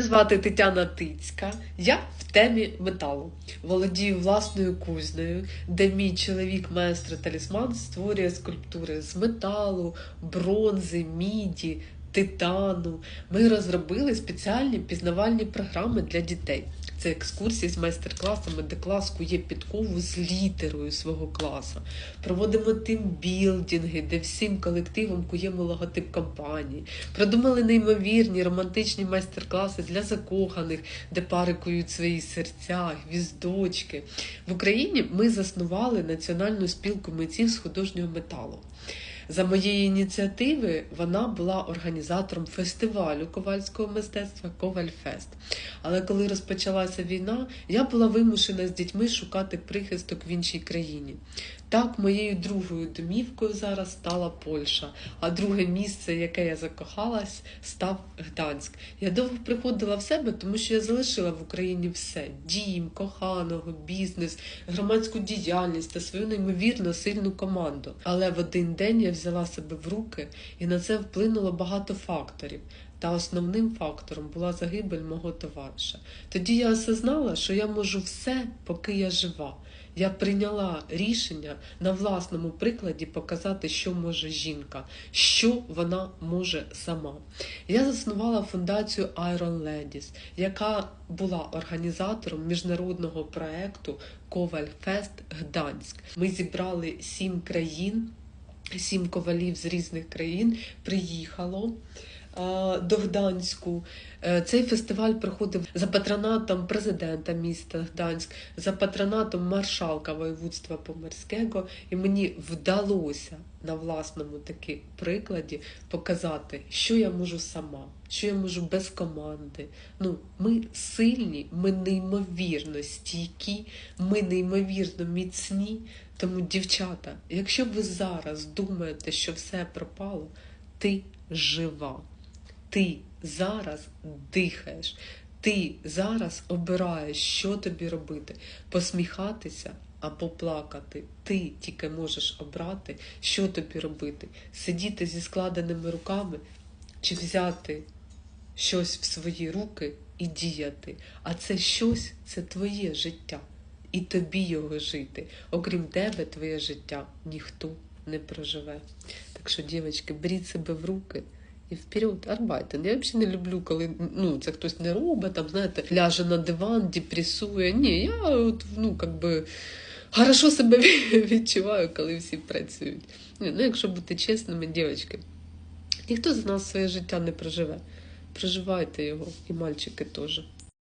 Звати Тетяна Тицька. Я в темі металу. Володію власною кузнею, де мій чоловік майстер талісман створює скульптури з металу, бронзи, міді, титану. Ми розробили спеціальні пізнавальні програми для дітей. Це екскурсії з майстер-класами, де клас кує підкову з літерою свого класу. Проводимо тимбілдинги, де всім колективом куємо логотип компанії. Продумали неймовірні романтичні майстер-класи для закоханих, де пари кують свої серця, гвіздочки. В Україні ми заснували Національну спілку митців з художнього металу. За моєї ініціативи вона була організатором фестивалю ковальського мистецтва Ковальфест. Але коли розпочалася війна, я була вимушена з дітьми шукати прихисток в іншій країні. Так, моєю другою домівкою зараз стала Польща, а друге місце, яке я закохалась, став Гданськ. Я довго приходила в себе, тому що я залишила в Україні все: дім, коханого, бізнес, громадську діяльність та свою неймовірно сильну команду. Але в один день я взяла себе в руки, і на це вплинуло багато факторів. Та основним фактором була загибель мого товариша. Тоді я осознала, що я можу все, поки я жива. Я прийняла рішення на власному прикладі показати, що може жінка, що вона може сама. Я заснувала фундацію Iron Ladies, яка була організатором міжнародного проекту Коваль Фест Гданськ. Ми зібрали сім країн, сім ковалів з різних країн приїхало до Гданську. Е, Цей фестиваль проходив за патронатом президента міста Гданськ, за патронатом маршалка воєводства Поморського, і мені вдалося на власному таки прикладі показати, що я можу сама, що я можу без команди. Ну, ми сильні, ми неймовірно стійкі, ми неймовірно міцні. Тому, дівчата, якщо ви зараз думаєте, що все пропало, ти жива. Ти зараз дихаєш. Ти зараз обираєш, що тобі робити: посміхатися або плакати. Ти тільки можеш обрати, що тобі робити: сидіти зі складеними руками чи взяти щось в свої руки і діяти. А це щось це твоє життя. І тобі його жити. Окрім тебе, твоє життя ніхто не проживе. Так що, дівчатки, беріть себе в руки. І вперед, арбайтен. Я взагалі не люблю, коли ну, це хтось не робить, там, знаєте, ляже на диван, депресує. Ні, я от, ну, як би, хорошо себе відчуваю, коли всі працюють. Ні, ну, якщо бути чесними, дівчатки, ніхто з нас своє життя не проживе. Проживайте його, і мальчики теж.